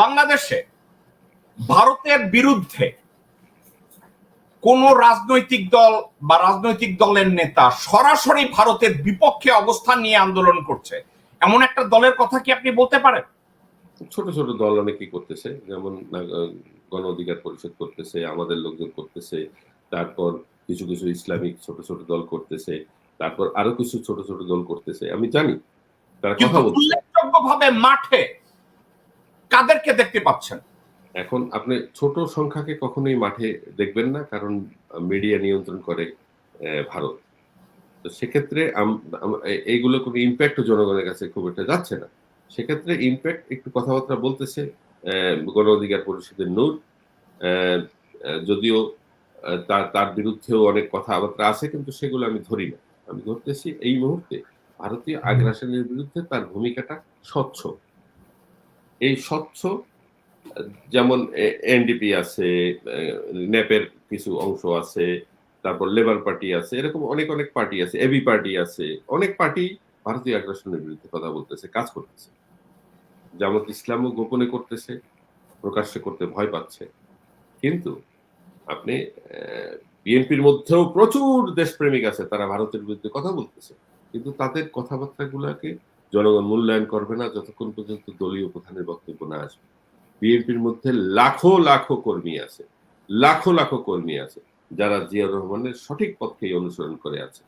বাংলাদেশে ভারতের বিরুদ্ধে কোন রাজনৈতিক দল বা রাজনৈতিক দলের নেতা সরাসরি ভারতের বিপক্ষে অবস্থান নিয়ে আন্দোলন করছে। এমন একটা দলের কথা কি আপনি বলতে পারেন? ছোট ছোট দল অনেকেই করতেছে। যেমন গণ অধিকার পরিষদ করতেছে আমাদের লোকজন করতেছে তারপর কিছু কিছু ইসলামিক ছোট ছোট দল করতেছে তারপর আরও কিছু ছোট ছোট দল করতেছে। আমি জানি তারা কথা বলছে। উল্লেখযোগ্যভাবে মাঠে কাদেরকে দেখতে পাচ্ছেন। এখন আপনি ছোট সংখ্যাকে কখনোই মাঠে দেখবেন না কারণ মিডিয়া নিয়ন্ত্রণ করে ভারত। তো সেক্ষেত্রে এইগুলো কোনো ইম্প্যাক্ট জনগণের কাছে খুব একটা যাচ্ছে না। সেক্ষেত্রে ইম্প্যাক্ট একটু কথাবার্তা বলতেছে গণ অধিকার পরিষদের নূর যদিও তার তার বিরুদ্ধেও অনেক কথাবার্তা আছে কিন্তু সেগুলো আমি ধরি না। আমি ধরতেছি এই মুহূর্তে ভারতীয় আগ্রাসনের বিরুদ্ধে তার ভূমিকাটা স্বচ্ছ। এই স্বচ্ছ, যেমন এনডিপি আছে নেপের কিছু অংশ আছে, তারপর লেবার পার্টি আছে, এরকম অনেক অনেক পার্টি আছে এবি পার্টি আছে, অনেক পার্টি ভারতীয় আগ্রাসনের বিরুদ্ধে কথা বলতেছে, কাজ করতেছে। জামাত ইসলামও গোপনে করতেছে, প্রকাশ্যে করতে ভয় পাচ্ছে। কিন্তু আপনি বিএনপির মধ্যেও প্রচুর দেশপ্রেমিক আছে, তারা ভারতের বিরুদ্ধে কথা বলতেছে। কিন্তু তাদের কথাবার্তাগুলোকে জনগণ মূল্যায়ন করবে না, যতক্ষণ পর্যন্ত দলীয় প্রধানের বক্তব্য না আসবে। বিএনপির মধ্যে লাখো লাখো কর্মী আছে, লাখো লাখো কর্মী আছে, যারা জিয়াউর রহমানের সঠিক পথকেই অনুসরণ করে আছে।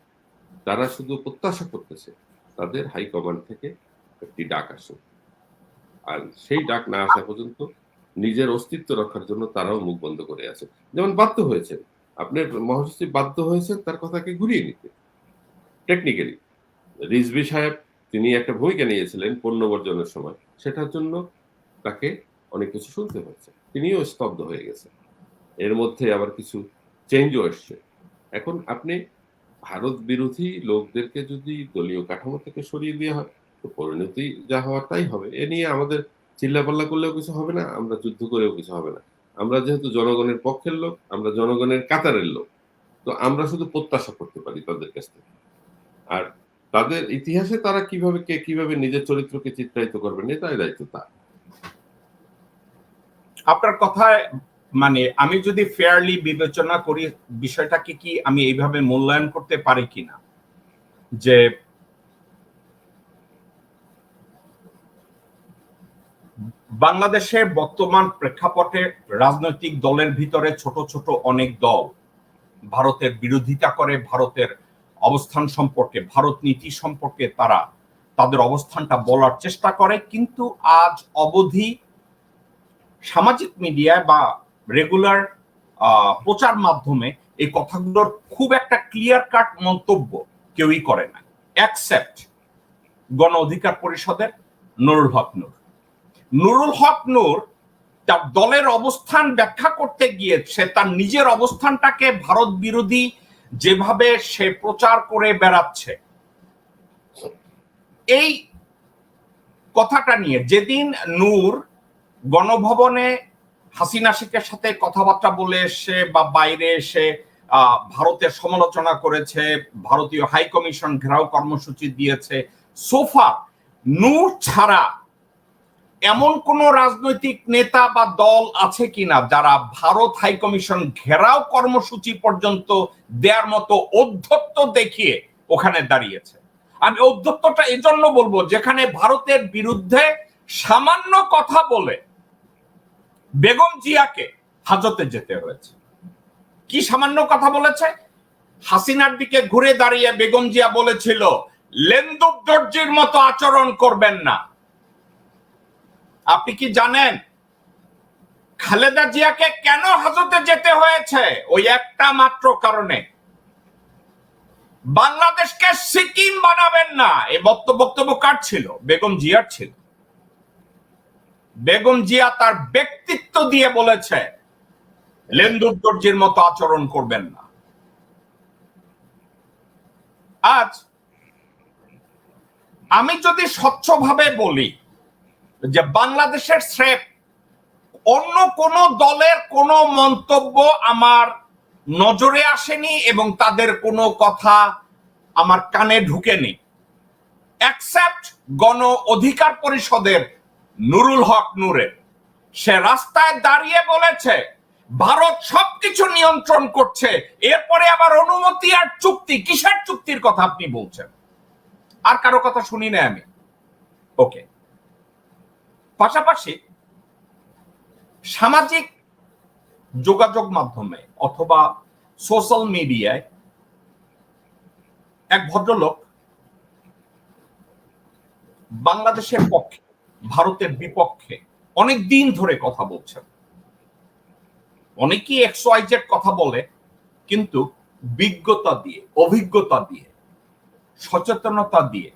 তারা শুধু প্রত্যাশা করতেছে, তাদের হাইকমান্ড থেকে একটি ডাক আসুক। আর সেই ডাক না আসা পর্যন্ত নিজের অস্তিত্ব রক্ষার জন্য তারাও মুখ বন্ধ করে আছে। যেমন বাধ্য হয়েছেন, আপনার মহাসচিব বাধ্য হয়েছেন তার কথাকে ঘুরিয়ে নিতে। টেকনিক্যালি রিজভি সাহেব তিনি একটা ভূমিকা নিয়েছিলেন পণ্য বর্জনের সময়। সেটার জন্য তাকে অনেক কিছু শুনতে হয়েছে। তিনিও স্তব্ধ হয়ে গেছে। এর মধ্যে আবার কিছু চেঞ্জও এসছে। এখন আপনি ভারত বিরোধী লোকদেরকে যদি দলীয় কাঠামো থেকে সরিয়ে দেওয়া হয়, তো পরিণতি যা হওয়ার তাই হবে। এ নিয়ে আমাদের চিল্লাপাল্লা করলেও কিছু হবে না, আমরা যুদ্ধ করেও কিছু হবে না। আমরা যেহেতু জনগণের পক্ষের লোক, আমরা জনগণের কাতারের লোক, তো আমরা শুধু প্রত্যাশা করতে পারি তাদের কাছ থেকে। আর তাদের ইতিহাসে তারা কীভাবে কে কীভাবে নিজের চরিত্রকে চিত্রায়িত করবেন, এটাই দায়িত্ব তার। আপনার কথায় মানে আমি যদি ফেয়ারলি বিবেচনা করি, বিষয়টাকে কি আমি এইভাবে মূল্যায়ন করতে পারি কিনা? যে বাংলাদেশের বর্তমান প্রেক্ষাপটে রাজনৈতিক দলের ভিতরে ছোট ছোট অনেক দল ভারতের বিরোধিতা করে, ভারতের অবস্থান সম্পর্কে, ভারত নীতি সম্পর্কে তারা তাদের অবস্থানটা বলার চেষ্টা করে। কিন্তু আজ অবধি সামাজিক মিডিয়ায় বা রেগুলার প্রচার মাধ্যমে এই কথাগুলোর খুব একটা ক্লিয়ার কাট মন্তব্য কেউই করে না অ্যাকসেপ্ট গণ অধিকার পরিষদের নুরুল হক নূর। নুরুল হক নূর তার দলের অবস্থান ব্যাখ্যা করতে গিয়ে সে তার নিজের অবস্থানটাকে ভারত বিরোধী যেভাবে সে প্রচার করে বেড়াচ্ছে। এই কথাটা নিয়ে যেদিন নূর গণভবনে হাসিনা শেখের সাথে কথাবার্তা বলে এসে বা বাইরে এসে ভারতের সমালোচনা করেছে, ভারতীয় হাই কমিশন ঘেরাও কর্মসূচি দিয়েছে সোফা নূর ছাড়া এমন কোন রাজনৈতিক নেতা বা দল আছে কিনা যারা ভারত হাই কমিশন ঘেরাও কর্মসূচি পর্যন্ত দেওয়ার মতো অধ্যত্ত দেখিয়ে ওখানে দাঁড়িয়েছে? আমি অধ্যত্তটা এজন্য বলব, যেখানে ভারতের বিরুদ্ধে সামান্য কথা বলে বেগম জিয়াকে হাজতে যেতে হয়েছে। কি সামান্য কথা বলেছে? হাসিনার দিকে ঘুরে দাঁড়িয়ে বেগম জিয়া বলেছিল, লেন্দুক দর্জির মতো আচরণ করবেন না। আপনি কি জানেন? খালেদা জিয়াকে কেন হাজতে যেতে হয়েছে? ওই একটা মাত্র কারণে। বাংলাদেশকে সিকিম বানাবেন না। এ বক্তব্য বক্তব্য কার ছিল? বেগম জিয়ার ছিল। বেগম জিয়া তার ব্যক্তিত্ব দিয়ে বলেছে, লেন্দুর দর্জির মতো আচরণ করবেন না। আজ আমি যদি স্বচ্ছভাবে বলি যে বাংলাদেশের স্রেফ অন্য কোন দলের কোন মন্তব্য আমার নজরে আসেনি এবং তাদের কোনো কথা আমার কানে ঢুকেনি। অ্যাকসেপ্ট গণ অধিকার পরিষদের নুরুল হক নূরের। সে রাস্তায় দাঁড়িয়ে বলেছে, ভারত সবকিছু নিয়ন্ত্রণ করছে। এরপরে আবার অনুমতি আর চুক্তি, কিসের চুক্তির কথা আপনি বলছেন? আর কারও কথা শুনি না আমি। ওকে পাশাপাশি সামাজিক যোগাযোগ মাধ্যমে অথবা সোশ্যাল মিডিয়ায় এক ভদ্রলোক বাংলাদেশের পক্ষে, ভারতের বিপক্ষে অনেক দিন ধরে কথা বলছেন। অনেকেই এক্স ওয়াই কথা বলে, কিন্তু বিজ্ঞতা দিয়ে, অভিজ্ঞতা দিয়ে, সচেতনতা দিয়ে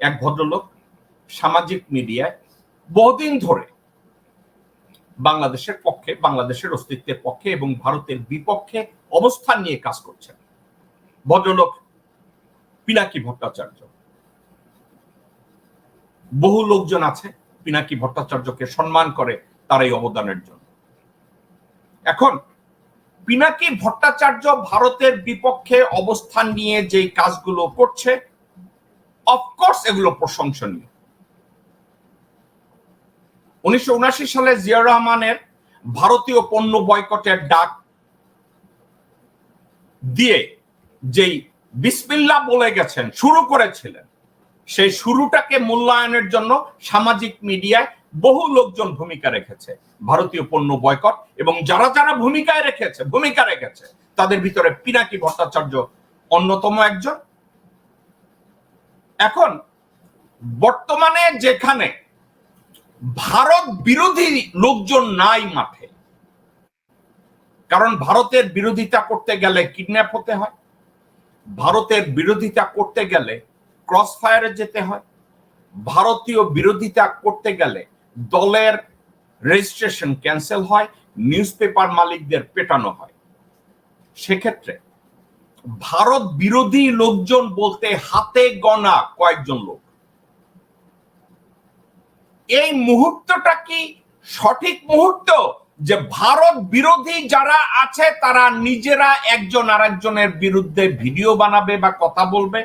এক ভদ্রলোক সামাজিক মিডিয়ায় বহুদিন ধরে বাংলাদেশের পক্ষে, বাংলাদেশের অস্তিত্বের পক্ষে এবং ভারতের বিপক্ষে অবস্থান নিয়ে কাজ করছেন ভদ্রলোক পিনাকি ভট্টাচার্য। বহু লোকজন আছে পিনাকি ভট্টাচার্যকে সম্মান করে তার এই অবদানের জন্য। এখন পিনাকি ভট্টাচার্য ভারতের বিপক্ষে অবস্থান নিয়ে যে কাজগুলো করছে অফকোর্স এগুলো প্রশংসনীয়। উনিশশো সালে জিয়া রহমানের ভারতীয় পণ্য বয়কটের ডাক দিয়ে যেই বিসমিল্লা বলে গেছেন, শুরু করেছিলেন, সেই শুরুটাকে মূল্যায়নের জন্য সামাজিক মিডিয়ায় বহু লোকজন ভূমিকা রেখেছে, ভারতীয় পণ্য বয়কট, এবং যারা যারা ভূমিকায় রেখেছে, ভূমিকা রেখেছে, তাদের ভিতরে পিনাকি ভট্টাচার্য অন্যতম একজন। এখন বর্তমানে যেখানে ভারত বিরোধী লোকজন নাই মাঠে। কারণ ভারতের বিরোধিতা করতে গেলে কিডন্যাপ হতে হয়। ভারতের বিরোধিতা করতে গেলে ক্রস ফায়ারে যেতে হয়। ভারতীয় বিরোধিতা করতে গেলে দলের রেজিস্ট্রেশন ক্যান্সেল হয় নিউজ পেপার মালিকদের পেটানো হয়। সেক্ষেত্রে ভারত বিরোধী লোকজন বলতে হাতে গনা কয়েকজন লোক। এই মুহূর্তটা কি সঠিক মুহূর্ত? যে ভারত বিরোধী যারা আছে, তারা নিজেরা একজন আরেকজনের বিরুদ্ধে ভিডিও বানাবে বা কথা বলবে?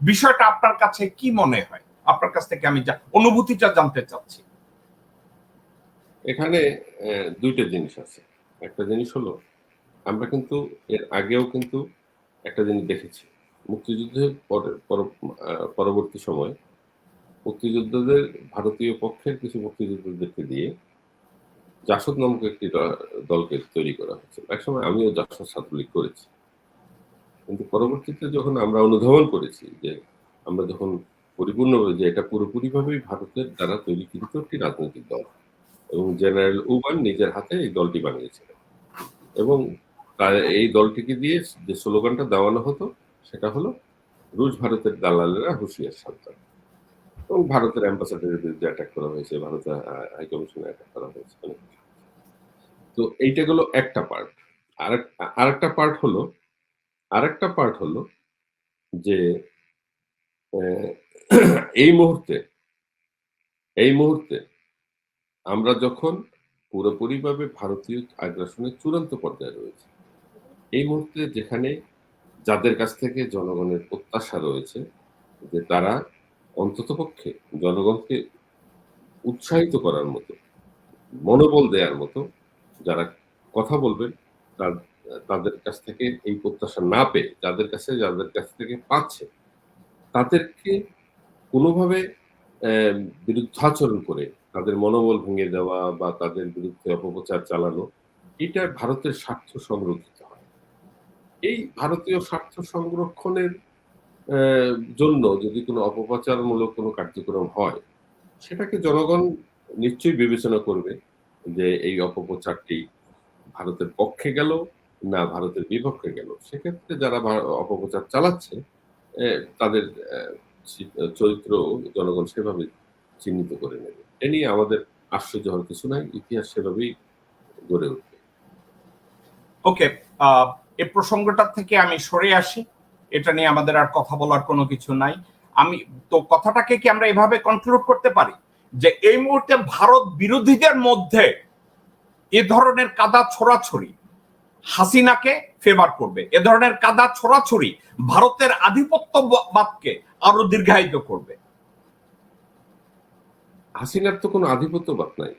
বিষয়টা আপনার কাছে কি মনে হয়? আপনার কাছ থেকে আমি অনুভূতিটা জানতে চাচ্ছি। এখানে দুইটা জিনিস আছে। একটা জিনিস হলো, আমরা কিন্তু এর আগেও কিন্তু একটা জিনিস দেখেছি। মুক্তিযুদ্ধের পরবর্তী সময় মুক্তিযোদ্ধাদের, ভারতীয় পক্ষের কিছু মুক্তিযোদ্ধাদেরকে দিয়ে জাসদ নামক একটি দলকে তৈরি করা হয়েছে। একসময় আমিও জাসদ ছাত্রলীগ করেছি। কিন্তু পরবর্তীতে যখন আমরা অনুধাবন করেছি যে আমরা যখন পরিপূর্ণভাবে যে এটা পুরোপুরিভাবেই ভারতের দ্বারা তৈরিকৃত একটি রাজনৈতিক দল এবং জেনারেল উবান নিজের হাতে এই দলটি বানিয়েছিলেন এবং তার এই দলটিকে দিয়ে যে স্লোগানটা দেওয়ানো হতো সেটা হলো, রুশ ভারতের দালালেরা হুঁশিয়ার সাবধান এবং ভারতের অ্যাম্বাসাডারের বিরুদ্ধে অ্যাটাক করা হয়েছে ভারতের হাই অ্যাটাক করা হয়েছে। তো এইটা গেলো একটা পার্ট আরেক, আরেকটা পার্ট হলো, আরেকটা পার্ট হলো যে এই মুহূর্তে এই মুহূর্তে আমরা যখন পুরোপুরিভাবে ভারতীয় আগ্রাসনের চূড়ান্ত পর্যায়ে রয়েছে, এই মুহূর্তে যেখানে যাদের কাছ থেকে জনগণের প্রত্যাশা রয়েছে যে তারা অন্ততপক্ষে জনগণকে উৎসাহিত করার মতো, মনোবল দেওয়ার মতো যারা কথা বলবেন তাদের কাছ থেকে এই প্রত্যাশা না পেয়ে, যাদের কাছে, যাদের কাছ থেকে পাচ্ছে, তাদেরকে কোনোভাবে বিরুদ্ধাচরণ করে তাদের মনোবল ভেঙে দেওয়া বা তাদের বিরুদ্ধে অপপ্রচার চালানো, এটা ভারতের স্বার্থ সংরক্ষিত হয়। এই ভারতীয় স্বার্থ সংরক্ষণের জন্য যদি কোনো অপপ্রচারমূলক কোনো কার্যক্রম হয়, সেটাকে জনগণ নিশ্চয়ই বিবেচনা করবে যে এই অপপ্রচারটি ভারতের পক্ষে গেল না ভারতের বিপক্ষে গেল। সেক্ষেত্রে যারা অপপ্রচার চালাচ্ছে তাদের চরিত্র জনগণ সেভাবে চিহ্নিত করে নেবে। এ নিয়ে আমাদের আশ্চর্য হওয়ার কিছু নাই, ইতিহাস সেভাবেই গড়ে উঠবে। ওকে এই প্রসঙ্গটা থেকে আমি সরে আসি। এটা নিয়ে আমাদের আর কথা বলার কোনো কিছু নাই। আমি তো কথাটাকে কি আমরা এভাবে কন্ট্রোল করতে পারি? যে এই মুহূর্তে ভারত বিরোধীদের মধ্যে এ ধরনের কাদা ছোড়াছড়ি হাসিনাকে ফেভার করবে। এ ধরনের কাদা ছোড়াছড়ি ভারতের আধিপত্যবাদকে আরও দীর্ঘায়িত করবে। হাসিনার তো কোনো আধিপত্যবাদ নাই।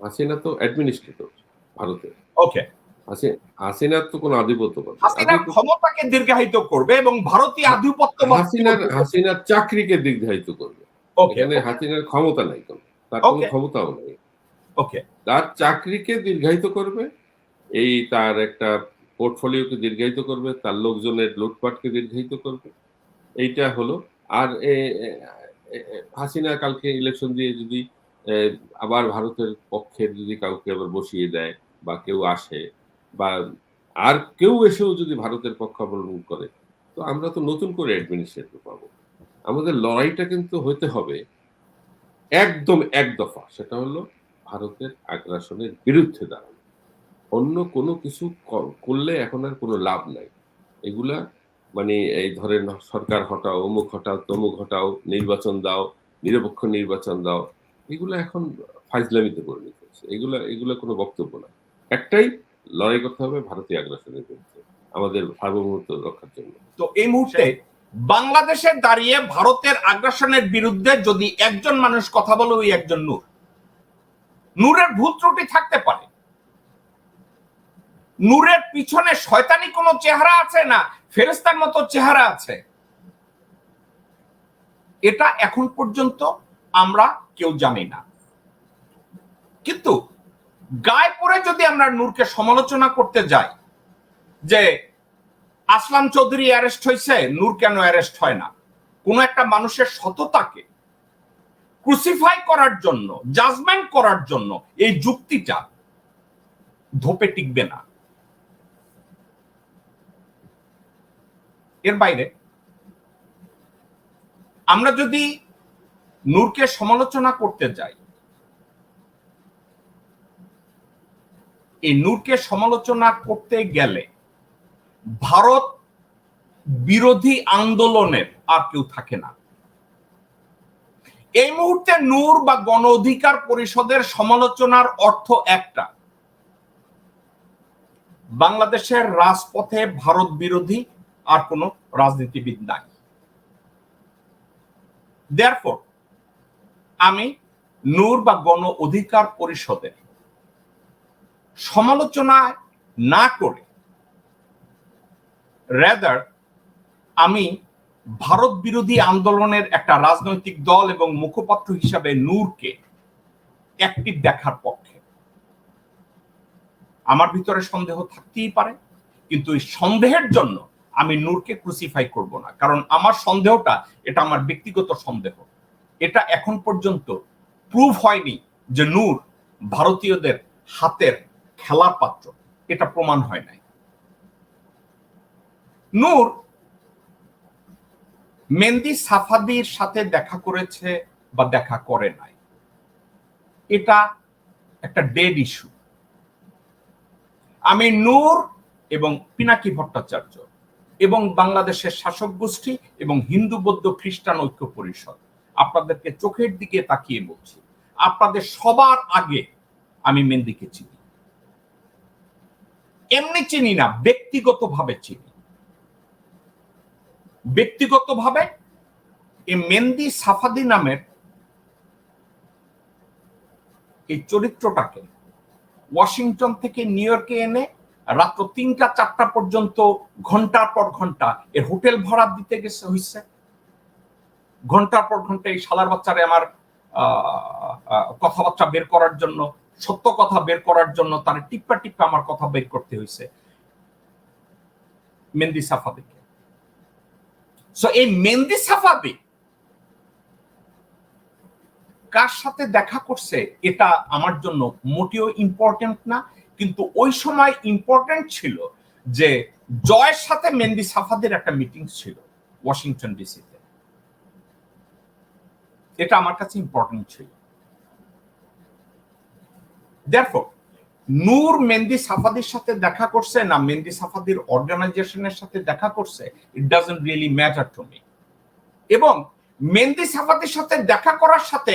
হাসিনা তো অ্যাডমিনিস্ট্রেটর ভারতের। ওকে হাসিনার তো কোনো আধিপত্য হাসিনার ক্ষমতাকে দীর্ঘায়িত করবে এবং ভারতীয় আধিপত্য হাসিনার হাসিনার চাকরিকে দীর্ঘায়িত করবে। এখানে হাসিনার ক্ষমতা নাই কোনো। তার কোনো ক্ষমতাও নেই। ওকে। তার চাকরিকে দীর্ঘায়িত করবে এই তার একটা পোর্টফোলিওকে দীর্ঘায়িত করবে তার লোকজনের লুটপাটকে দীর্ঘায়িত করবে। এইটা হলো। আর হাসিনা কালকে ইলেকশন দিয়ে যদি আবার ভারতের পক্ষের যদি কাউকে আবার বসিয়ে দেয় বা কেউ আসে বা আর কেউ এসেও যদি ভারতের পক্ষ অবলম্বন করে, তো আমরা তো নতুন করে অ্যাডমিনিস্ট্রেটর পাবো আমাদের লড়াইটা কিন্তু হতে হবে একদম এক দফা, সেটা হলো ভারতের আগ্রাসনের বিরুদ্ধে দাঁড়ানো। অন্য কোনো কিছু করলে এখন আর কোনো লাভ নাই। এগুলা মানে এই ধরেন সরকার হটাও, অমুক হটাও, তমুক হটাও, নির্বাচন দাও, নিরপেক্ষ নির্বাচন দাও, এগুলো এখন ফাইজলামিতে পরিণত হচ্ছে। এগুলা, এগুলো কোনো বক্তব্য না। একটাই লড়াই করতে হবে ভারতীয় আগ্রাসনের বিরুদ্ধে। আমাদের সার্বভৌমত্ব রক্ষার জন্য। তো এই মুহূর্তে বাংলাদেশে দাঁড়িয়ে ভারতের আগ্রাসনের বিরুদ্ধে যদি একজন মানুষ কথা বলে ওই একজন নূর। নূরের ভুল ত্রুটি থাকতে পারে। নূরের পিছনে শয়তানি কোনো চেহারা আছে না? ফেরেস্তার মতো চেহারা আছে। এটা এখন পর্যন্ত আমরা কেউ জানি না। কিন্তু গায়ে পড়ে যদি আমরা নূরকে সমালোচনা করতে যাই, যে আসলাম চৌধুরী অ্যারেস্ট হয়েছে, নূর কেন অ্যারেস্ট হয় না? কোন একটা মানুষের সততাকে ক্রুসিফাই করার জন্য জাজমেন্ট করার জন্য এই যুক্তিটা ধোপে টিকবে না। এর বাইরে, আমরা যদি নূরকে সমালোচনা করতে যাই এই নূরকে সমালোচনা করতে গেলে ভারত বিরোধী আন্দোলনের আর কেউ থাকে না। এই মুহূর্তে নূর বা গণ অধিকার পরিষদের সমালোচনার অর্থ একটা। বাংলাদেশের রাজপথে ভারত বিরোধী আর কোন রাজনীতিবিদ নাই। দেয়ারফর আমি নূর বা গণ অধিকার পরিষদের সমালোচনা না করে রেদার আমি ভারত বিরোধী আন্দোলনের একটা রাজনৈতিক দল এবং মুখপাত্র হিসাবে নূরকে অ্যাক্টিভ দেখার পক্ষে। আমার ভিতরে সন্দেহ থাকতেই পারে, কিন্তু এই সন্দেহের জন্য আমি নূরকে ক্রুসিফাই করব না, কারণ আমার সন্দেহটা, এটা আমার ব্যক্তিগত সন্দেহ। এটা এখন পর্যন্ত প্রুভ হয়নি যে নূর ভারতীয়দের হাতের খেলার পাত্র, এটা প্রমাণ হয় নাই। নূর মেহেন্দি সাফাদির সাথে দেখা করেছে বা দেখা করে নাই। এটা একটা ডেড ইস্যু আমি নূর এবং পিনাকি ভট্টাচার্য এবং বাংলাদেশের শাসক গোষ্ঠী এবং হিন্দু বৌদ্ধ খ্রিস্টান ঐক্য পরিষদ, আপনাদেরকে চোখের দিকে তাকিয়ে বলছি, আপনাদের সবার আগে আমি মেন্দিকে চিনি। এমনি চিনি না, ব্যক্তিগতভাবে চিনি। ব্যক্তিগতভাবে এই মেন্দি সাফাদি নামের এই চরিত্রটাকে ওয়াশিংটন থেকে নিউ ইয়র্কে এনে রাত্র তিনটা, চারটা পর্যন্ত ঘণ্টার পর ঘণ্টা এর হোটেল ভাড়া দিতে গেছে হইছে। ঘণ্টার পর ঘণ্টা এই শালার বাচ্চারে আমার কথাবার্তা বের করার জন্য সত্য কথা বের করার জন্য তার টিপ্পা টিপ্পা আমার কথা বের করতে হয়েছে মেন্দি সাফাদিকে সো এই মেন্দি সাফাদি কার সাথে দেখা করছে এটা আমার জন্য মোটেও ইম্পর্টেন্ট না, কিন্তু ওই সময় ইম্পর্টেন্ট ছিল যে জয়ের সাথে মেন্দি সাফাদের একটা মিটিং ছিল ওয়াশিংটন ডিসিতে এটা আমার কাছে ইম্পর্টেন্ট ছিল। দেখো, নূর মেন্দি সাফাদির সাথে দেখা করছে না মেন্দি সাফাদির অর্গানাইজেশনের সাথে দেখা করছে it doesn't really matter to me এবং মেন্দি সাফাদির সাথে দেখা করার সাথে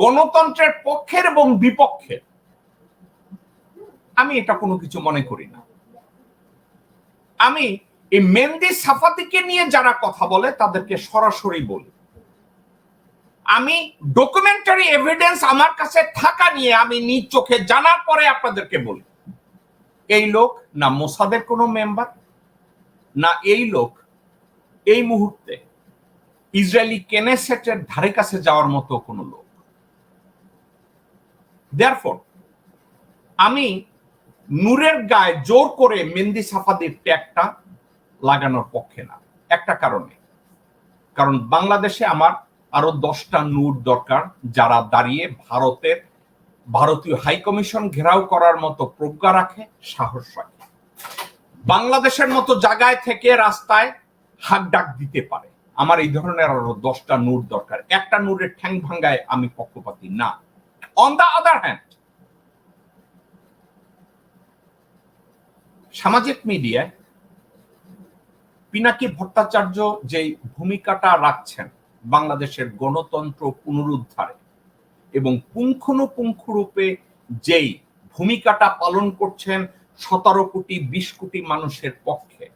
গণতন্ত্রের পক্ষের এবং বিপক্ষের, আমি এটা কোনো কিছু মনে করি না। আমি এই মেন্দি সাফাদিকে নিয়ে যারা কথা বলে, তাদেরকে সরাসরি বলি। আমি ডকুমেন্টারি এভিডেন্স আমার কাছে থাকা নিয়ে আমি নিজ চোখে জানার পরে আপনাদেরকে বলি। এই লোক না মোসাদের কোনো মেম্বার না এই লোক এই মুহূর্তে ইসরায়েলি কেনেসেটের ধারে কাছে যাওয়ার মতো কোনো লোক। দেয়ারফর আমি নূরের গায়ে জোর করে মেহেন্দি সাফাদির ট্যাগটা লাগানোর পক্ষে না। একটা কারণে। কারণ বাংলাদেশে আমার আরও দশটা নূর দরকার যারা দাঁড়িয়ে ভারতের ভারতীয় হাই কমিশন ঘেরাও করার মতো প্রজ্ঞা রাখে, সাহস রাখে। বাংলাদেশের মতো জায়গায় থেকে রাস্তায় হাক ডাক দিতে পারে। আমার এই ধরনের আরও দশটা নূর দরকার। একটা নূরের ঠ্যাং ভাঙ্গায় আমি পক্ষপাতি না। অন দা আদার হ্যান্ড সামাজিক মিডিয়ায় পিনাকি ভট্টাচার্য যে ভূমিকাটা রাখছেন বাংলাদেশের গণতন্ত্র পুনরুদ্ধারে এবং পুঙ্খানুপুঙ্খ রূপে যেই ভূমিকাটা পালন করছেন সতেরো কোটি, বিশ কোটি মানুষের পক্ষে।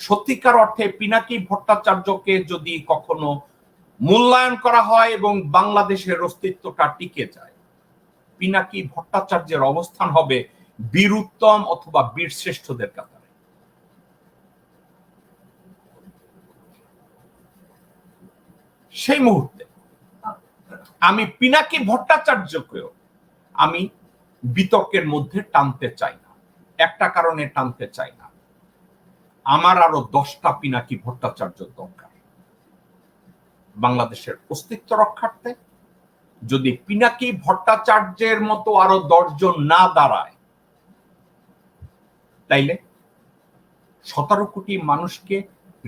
সত্যিকার অর্থে পিনাকি ভট্টাচার্যকে যদি কখনো মূল্যায়ন করা হয় এবং বাংলাদেশের অস্তিত্বটা টিকে যায়, পিনাকি ভট্টাচার্যের অবস্থান হবে বীরুত্তম অথবা বীরশ্রেষ্ঠদের কাতারে সেই মুহূর্তে আমি পিনাকি ভট্টাচার্যকেও আমি বিতর্কের মধ্যে টানতে চাই না, একটা কারণে টানতে চাই না। আমার আরও দশটা পিনাকি ভট্টাচার্য দরকার। বাংলাদেশের অস্তিত্ব রক্ষার্থে যদি পিনাকি ভট্টাচার্যের মতো আরও দশজন না দাঁড়ায়, তাইলে সতেরো কোটি মানুষকে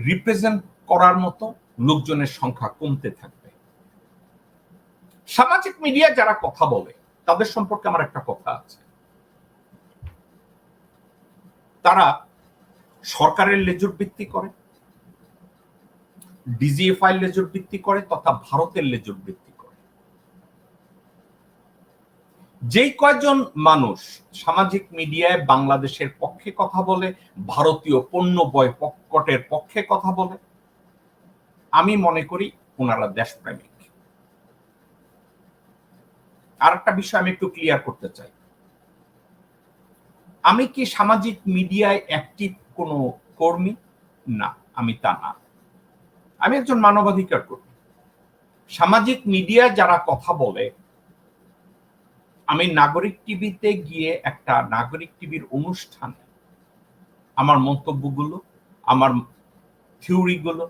রিপ্রেজেন্ট করার মতো লোকজনের সংখ্যা কমতে থাকবে। সামাজিক মিডিয়া যারা কথা বলে, তাদের সম্পর্কে আমার একটা কথা আছে। তারা সরকারের লেজুর ভিত্তি করে, ডিজিএফআই লেজুর ভিত্তি করে, তথা ভারতের লেজুর ভিত্তি করে। যেই কয়জন মানুষ সামাজিক মিডিয়ায় বাংলাদেশের পক্ষে কথা বলে, ভারতীয় পণ্য বয় বয়কটের পক্ষে কথা বলে আমি মনে করি ওনারা দেশপ্রেমিক। আর একটা বিষয় আমি একটু ক্লিয়ার করতে চাই। আমি কি সামাজিক মিডিয়ায় অ্যাক্টিভ কোনো কর্মী? না, আমি তা না। আমি একজন মানবাধিকার কর্মী। সামাজিক মিডিয়ায় যারা কথা বলে, আমি নাগরিক টিভিতে গিয়ে একটা নাগরিক টিভির অনুষ্ঠানে আমার মন্তব্যগুলো, আমার থিওরিগুলো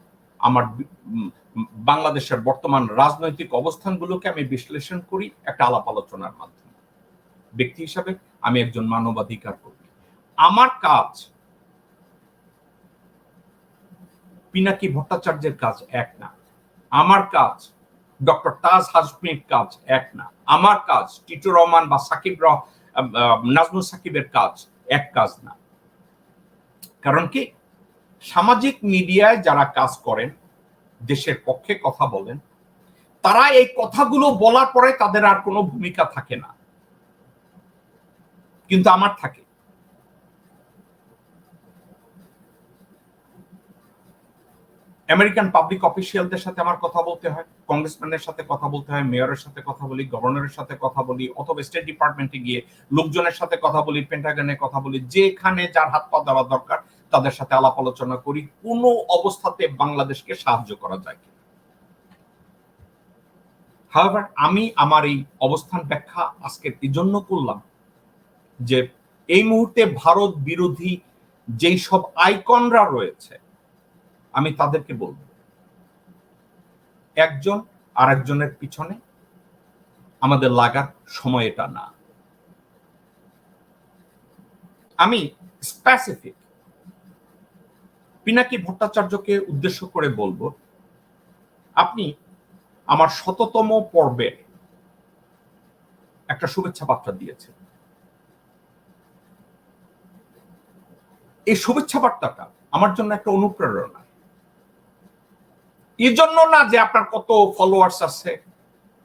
আমার বাংলাদেশের বর্তমান রাজনৈতিক অবস্থানগুলোকে আমি বিশ্লেষণ করি একটা আলাপ আলোচনার মাধ্যমে। ব্যক্তি হিসাবে আমি একজন মানবাধিকার কর্মী। আমার কাজ পিনাকি ভট্টাচার্যের কাজ এক না। আমার কাজ ডক্টর তাজ হাজমির কাজ এক না। আমার কাজ টিটু রহমান বা সাকিব রহ নাজমুল সাকিবের কাজ এক কাজ না। কারণ কি? সামাজিক মিডিয়ায় যারা কাজ করেন, দেশের পক্ষে কথা বলেন, তারা এই কথাগুলো বলার পরে তাদের আর কোনো ভূমিকা থাকে না। কিন্তু আমার থাকে। আমেরিকান পাবলিক অফিসিয়ালদের সাথে আমার কথা বলতে হয় কংগ্রেসম্যানের সাথে কথা বলতে হয় মেয়রের সাথে কথা বলি গভর্নরের সাথে কথা বলি, অথবা স্টেট ডিপার্টমেন্টে গিয়ে লোকজনের সাথে কথা বলি পেন্টাগনে কথা বলি, যেখানে যার হাত পা দেওয়া দরকার তাদের সাথে আলাপ আলোচনা করি, কোনো অবস্থাতে বাংলাদেশকে সাহায্য করা যায় আমি আমার এই অবস্থান ব্যাখ্যা আজকে এই জন্য করলাম যে এই মুহূর্তে ভারত বিরোধী যেই সব আইকনরা রয়েছে, আমি তাদেরকে বলব। একজন আর একজনের পিছনে আমাদের লাগার সময় এটা না। আমি স্পেসিফিক পিনাকি ভট্টাচার্যকে উদ্দেশ্য করে বলব, আপনি আমার শততম পর্বে একটা শুভেচ্ছা বার্তা দিয়েছেন। এই শুভেচ্ছা বার্তাটা আমার জন্য একটা অনুপ্রেরণা। এই জন্য না যে আপনার কত ফলোয়ার্স আছে,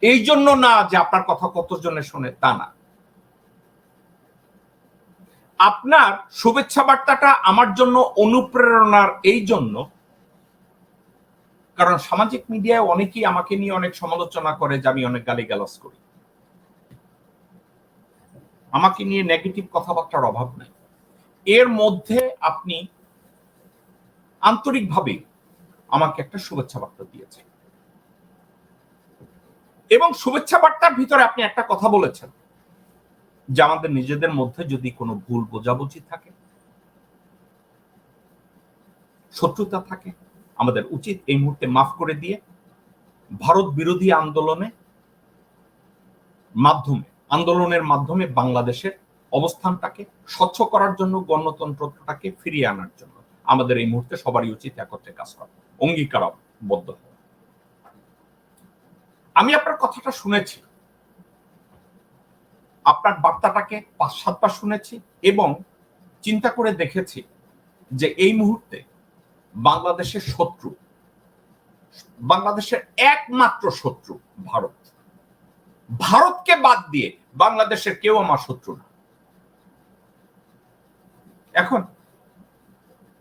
এই জন্য না যে আপনার কথা কতজনে শোনে তা না। আপনার শুভেচ্ছা বার্তাটা আমার জন্য অনুপ্রেরণার এই জন্য। কারণ সামাজিক মিডিয়ায় অনেকেই আমাকে নিয়ে অনেক সমালোচনা করে যে আমি অনেক গালিগালাজ করি। আমাকে নিয়ে নেগেটিভ কথাবার্তার অভাব নাই। এর মধ্যে আপনি আন্তরিকভাবে আমাকে একটা শুভেচ্ছা বার্তা দিয়েছেন। এবং শুভেচ্ছা বার্তার ভিতরে আপনি একটা কথা বলেছেন। যে আমাদের নিজেদের মধ্যে যদি কোনো ভুল বোঝাবুঝি থাকে, শত্রুতা থাকে, আমাদের উচিত এই মুহূর্তে মাফ করে দিয়ে ভারত বিরোধী আন্দোলনে মাধ্যমে, আন্দোলনের মাধ্যমে বাংলাদেশের অবস্থানটাকে স্বচ্ছ করার জন্য, গণতন্ত্রটাকে ফিরিয়ে আনার জন্য আমাদের এই মুহূর্তে সবারই উচিত একত্রে কাজ করা, অঙ্গীকারবদ্ধ আমি আপনার কথাটা শুনেছি। আপনার বার্তাটাকে পাঁচ সাতবার শুনেছি এবং চিন্তা করে দেখেছি যে এই মুহূর্তে বাংলাদেশের শত্রু, বাংলাদেশের একমাত্র শত্রু ভারত। ভারতকে বাদ দিয়ে বাংলাদেশের কেউ আমার শত্রু না। এখন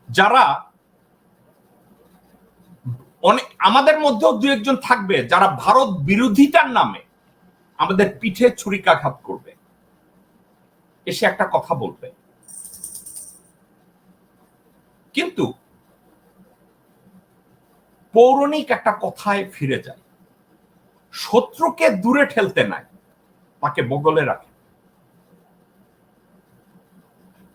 যারা অনেক, আমাদের মধ্যেও দু একজন থাকবে যারা ভারত বিরোধিতার নামে আমাদের পিঠে ছুরিকাঘাত করবে। এসে একটা কথা বলবে। কিন্তু পৌরাণিক একটা কথায় ফিরে যায়। শত্রুকে দূরে ঠেলতে নাই, তাকে বগলে রাখে।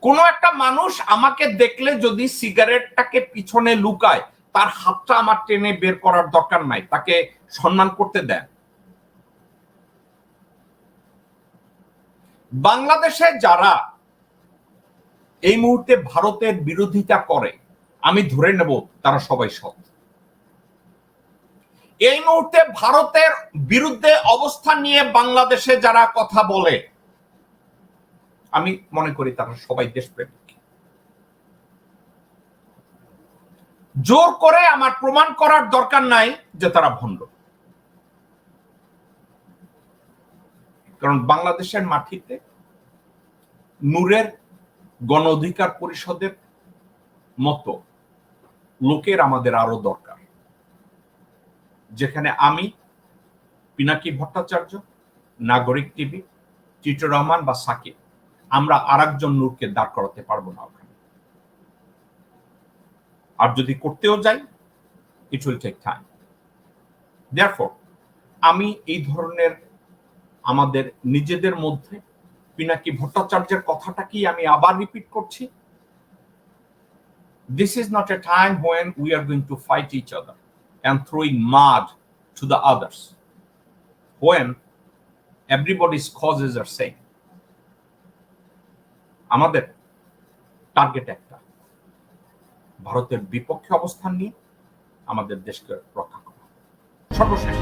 কোন একটা মানুষ আমাকে দেখলে যদি সিগারেটটাকে পিছনে লুকায়, তার হাতটা আমার টেনে বের করার দরকার নাই, তাকে সম্মান করতে দেন বাংলাদেশে যারা এই মুহূর্তে ভারতের বিরোধিতা করে, আমি ধরে নেব তারা সবাই সৎ। এই মুহূর্তে ভারতের বিরুদ্ধে অবস্থান নিয়ে বাংলাদেশে যারা কথা বলে, আমি মনে করি তারা সবাই দেশপ্রেমিক। জোর করে আমার প্রমাণ করার দরকার নাই যে তারা ভণ্ড। কারণ বাংলাদেশের মাটিতে নূরের গণ অধিকার পরিষদের মতো লোকের আমাদের আরও দরকার। যেখানে আমি, পিনাকি ভট্টাচার্য, নাগরিক টিভি, টিটু রহমান বা সাকিব, আমরা আর একজন নূরকে দাঁড় করাতে পারব না ওখানে। আর যদি করতেও যাই ইট উইল টেক টাইম আমি এই ধরনের আমাদের নিজেদের মধ্যে পিনাকি ভট্টাচার্যের কথাটাকেই আমি আবার রিপিট করছি? This is not a time when we are going to fight each other and throwing mud to the others. When everybody's causes are same. আমাদের টার্গেট একটা। ভারতের বিপক্ষে অবস্থান নিয়ে আমাদের দেশকে রক্ষা করা। সর্বশেষ।